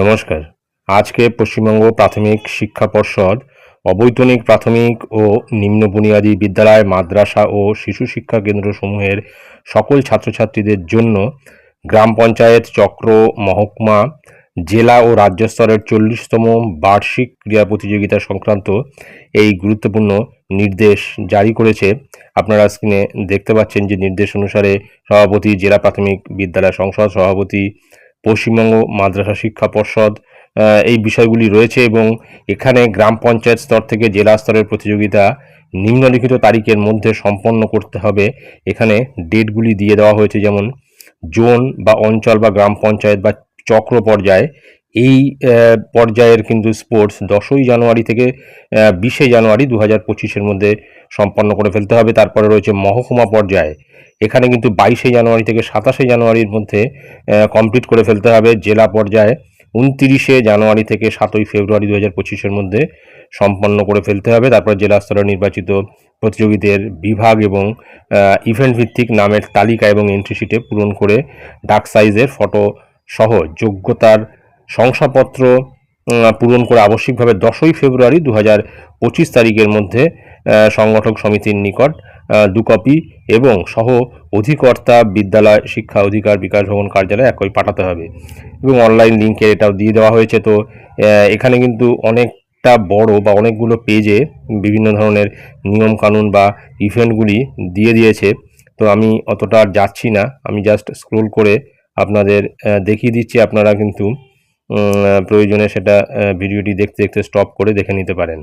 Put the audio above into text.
নমস্কার। আজকে পশ্চিমবঙ্গ প্রাথমিক শিক্ষা পর্ষদ অবৈতনিক প্রাথমিক ও নিম্ন বুনিয়াদী বিদ্যালয়, মাদ্রাসা ও শিশু শিক্ষা কেন্দ্রসমূহের সকল ছাত্রছাত্রীদের জন্য গ্রাম পঞ্চায়েত চক্র, মহকুমা, জেলা ও রাজ্য স্তরের চল্লিশতম বার্ষিক ক্রীড়া প্রতিযোগিতা সংক্রান্ত এই গুরুত্বপূর্ণ নির্দেশ জারি করেছে। আপনারা স্ক্রিনে দেখতে পাচ্ছেন যে নির্দেশ অনুসারে সভাপতি, জেলা প্রাথমিক বিদ্যালয় সংসদ সভাপতি পশ্চিমবঙ্গ মাদ্রাসা শিক্ষা পর্ষদ এই বিষয়গুলি রয়েছে এবং এখানে গ্রাম পঞ্চায়েত স্তর থেকে জেলা স্তরের প্রতিযোগিতা নিম্নলিখিত তারিখের মধ্যে সম্পন্ন করতে হবে। এখানে ডেটগুলি দিয়ে দেওয়া হয়েছে, যেমন জোন বা অঞ্চল বা গ্রাম পঞ্চায়েত বা চক্র পর্যায়ে। এই পর্যায়ের কিন্তু স্পোর্টস দশই জানুয়ারি থেকে বিশে জানুয়ারি দু হাজার পঁচিশের মধ্যে সম্পন্ন করে ফেলতে হবে। তারপরে রয়েছে মহকুমা পর্যায়ে। এখানে কিন্তু বাইশে জানুয়ারি থেকে সাতাশে জানুয়ারির মধ্যে কমপ্লিট করে ফেলতে হবে। জেলা পর্যায়ে উনতিরিশে জানুয়ারি থেকে সাতই ফেব্রুয়ারি দু হাজার পঁচিশের মধ্যে সম্পন্ন করে ফেলতে হবে। তারপর জেলা স্তরে নির্বাচিত প্রতিযোগীদের বিভাগ এবং ইভেন্ট ভিত্তিক নামের তালিকা এবং এন্ট্রি শিটে পূরণ করে ডাক সাইজের ফটো সহ যোগ্যতার শংসাপত্র পূরণ করে আবশ্যিকভাবে দশই ফেব্রুয়ারি দু হাজার পঁচিশ তারিখের মধ্যে সংগঠক সমিতির নিকট দু কপি এবং সহ অধিকর্তা বিদ্যালয় শিক্ষা অধিকার বিকাশ ভবন কার্যালয়ে একই পাঠাতে হবে। এবং অনলাইন লিঙ্কে এটাও দিয়ে দেওয়া হয়েছে। তো এখানে কিন্তু অনেকটা বড় বা অনেকগুলো পেজে বিভিন্ন ধরনের নিয়ম কানুন বা ইভেন্টগুলি দিয়ে দিয়েছে। তো আমি অতটা যাচ্ছি না। আমি জাস্ট স্ক্রোল করে আপনাদের দেখিয়ে দিচ্ছি। আপনারা কিন্তু প্রয়োজনে সেটা ভিডিওটি দেখতে দেখতে স্টপ করে দেখে নিতে পারেন।